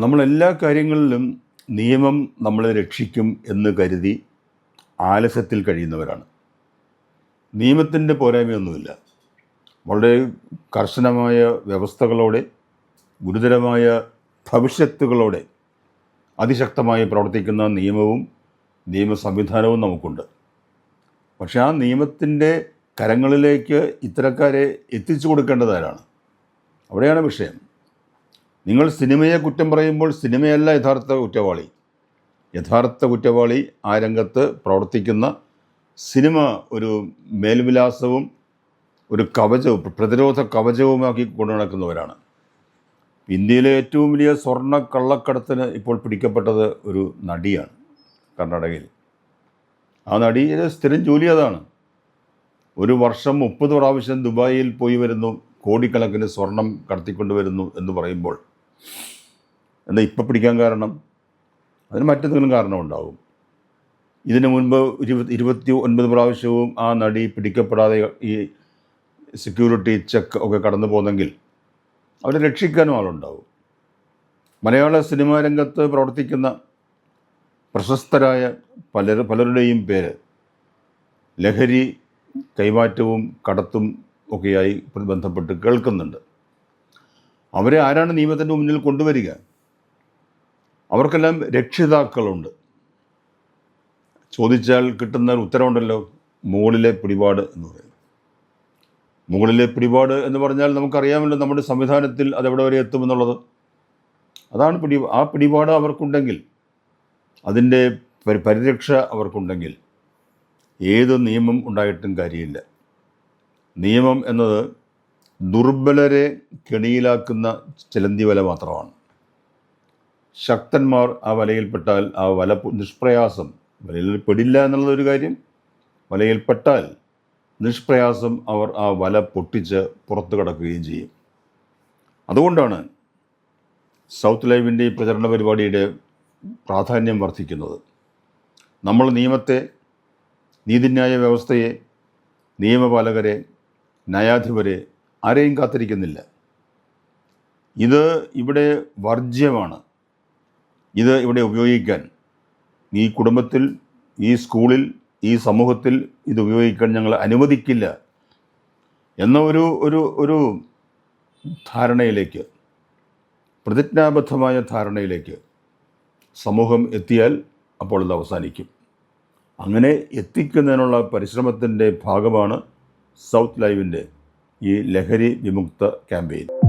നമ്മളെല്ലാ കാര്യങ്ങളിലും നിയമം നമ്മളെ രക്ഷിക്കും എന്ന് കരുതി ആലസ്യത്തിൽ കഴിയുന്നവരാണ്. നിയമത്തിന്റെ പോരായ്മയൊന്നുമില്ല. വളരെ കർശനമായ വ്യവസ്ഥകളോടെ ഗുരുതരമായ ഭവിഷ്യത്തുകളോടെ അതിശക്തമായി പ്രവർത്തിക്കുന്ന നിയമവും നിയമ സംവിധാനവും നമുക്കുണ്ട്. പക്ഷേ ആ നിയമത്തിന്റെ കരങ്ങളിലേക്ക് ഇത്തരക്കാരെ എത്തിച്ചു കൊടുക്കേണ്ടതാരാണ് അവിടെയാണ് വിഷയം. നിങ്ങൾ സിനിമയെ കുറ്റം പറയുമ്പോൾ സിനിമയല്ല യഥാർത്ഥ കുറ്റവാളി. യഥാർത്ഥ കുറ്റവാളി ആ രംഗത്ത് പ്രവർത്തിക്കുന്ന സിനിമ ഒരു മേൽവിലാസവും ഒരു കവചവും പ്രതിരോധ കവചവുമാക്കി കൊണ്ടു നടക്കുന്നവരാണ്. ഇന്ത്യയിലെ ഏറ്റവും വലിയ സ്വർണ കള്ളക്കടത്തിന് ഇപ്പോൾ പിടിക്കപ്പെട്ടത് ഒരു നടിയാണ് കർണാടകയിൽ. ആ നടി സ്ഥിരം ജോലി അതാണ്. ഒരു വർഷം മുപ്പത് പ്രാവശ്യം ദുബായിൽ പോയി വരുന്നു കോടിക്കണക്കിന് സ്വർണം കടത്തിക്കൊണ്ടുവരുന്നു എന്ന് പറയുമ്പോൾ എന്താ ഇപ്പം പിടിക്കാൻ കാരണം? അതിന് മറ്റെന്തെങ്കിലും കാരണമുണ്ടാകും ഇതിനു മുൻപ് ഇരുപത്തി ഇരുപത്തി ഒൻപത് പ്രാവശ്യവും ആ നടി പിടിക്കപ്പെടാതെ ഈ സെക്യൂരിറ്റി ചെക്ക് ഒക്കെ കടന്നു പോകുന്നെങ്കിൽ അവരെ രക്ഷിക്കാനും ആളുണ്ടാവും. മലയാള സിനിമാ രംഗത്ത് പ്രവർത്തിക്കുന്ന പ്രശസ്തരായ പലർ പലരുടെയും പേര് ലഹരി കൈമാറ്റവും കടത്തും ഒക്കെയായി ബന്ധപ്പെട്ട് കേൾക്കുന്നുണ്ട്. അവരെ ആരാണ് നിയമത്തിന്റെ മുന്നിൽ കൊണ്ടുവരിക? അവർക്കെല്ലാം രക്ഷിതാക്കളുണ്ട്. ചോദിച്ചാൽ കിട്ടുന്ന ഉത്തരവുണ്ടല്ലോ മുകളിലെ പിടിപാട് എന്ന് പറയുന്നത്. മുകളിലെ പിടിപാട് എന്ന് പറഞ്ഞാൽ നമുക്കറിയാമല്ലോ നമ്മുടെ സംവിധാനത്തിൽ അതെവിടെ വരെ എത്തുമെന്നുള്ളത് അതാണ് പിടി ആ പിടിപാട് അവർക്കുണ്ടെങ്കിൽ അതിന്റെ പരി പരിരക്ഷ അവർക്കുണ്ടെങ്കിൽ ഏത് നിയമം ഉണ്ടായിട്ടും കാര്യമില്ല. നിയമം എന്നത് ദുർബലരെ കെണിയിലാക്കുന്ന ചിലന്തി വല മാത്രമാണ്. ശക്തന്മാർ ആ വലയിൽപ്പെട്ടാൽ ആ വല നിഷ്പ്രയാസം വലയിൽ പെടില്ല എന്നുള്ളതൊരു കാര്യം. വലയിൽപ്പെട്ടാൽ നിഷ്പ്രയാസം അവർ ആ വല പൊട്ടിച്ച് പുറത്തു കടക്കുകയും ചെയ്യും. അതുകൊണ്ടാണ് സൗത്ത് ലൈവിന്റെ ഈ പ്രചരണ പരിപാടിയുടെ പ്രാധാന്യം വർദ്ധിക്കുന്നത്. നമ്മൾ നിയമത്തെ നീതിന്യായ വ്യവസ്ഥയെ നിയമപാലകരെ ന്യായാധിപരെ ആരെയും കാത്തിരിക്കുന്നില്ല. ഇത് ഇവിടെ വർജ്യമാണ്. ഇത് ഇവിടെ ഉപയോഗിക്കാൻ ഈ കുടുംബത്തിൽ ഈ സ്കൂളിൽ ഈ സമൂഹത്തിൽ ഇത് ഉപയോഗിക്കാൻ ഞങ്ങൾ അനുവദിക്കില്ല എന്ന ഒരു ഒരു ഒരു ധാരണയിലേക്ക് പ്രതിജ്ഞാബദ്ധമായ ധാരണയിലേക്ക് സമൂഹം എത്തിയാൽ അപ്പോൾ ഇത് അവസാനിക്കും. അങ്ങനെ എത്തിക്കുന്നതിനുള്ള പരിശ്രമത്തിന്റെ ഭാഗമാണ് സൗത്ത് ലൈവിന്റെ ഈ ലഹരി വിമുക്ത ക്യാമ്പയിൻ.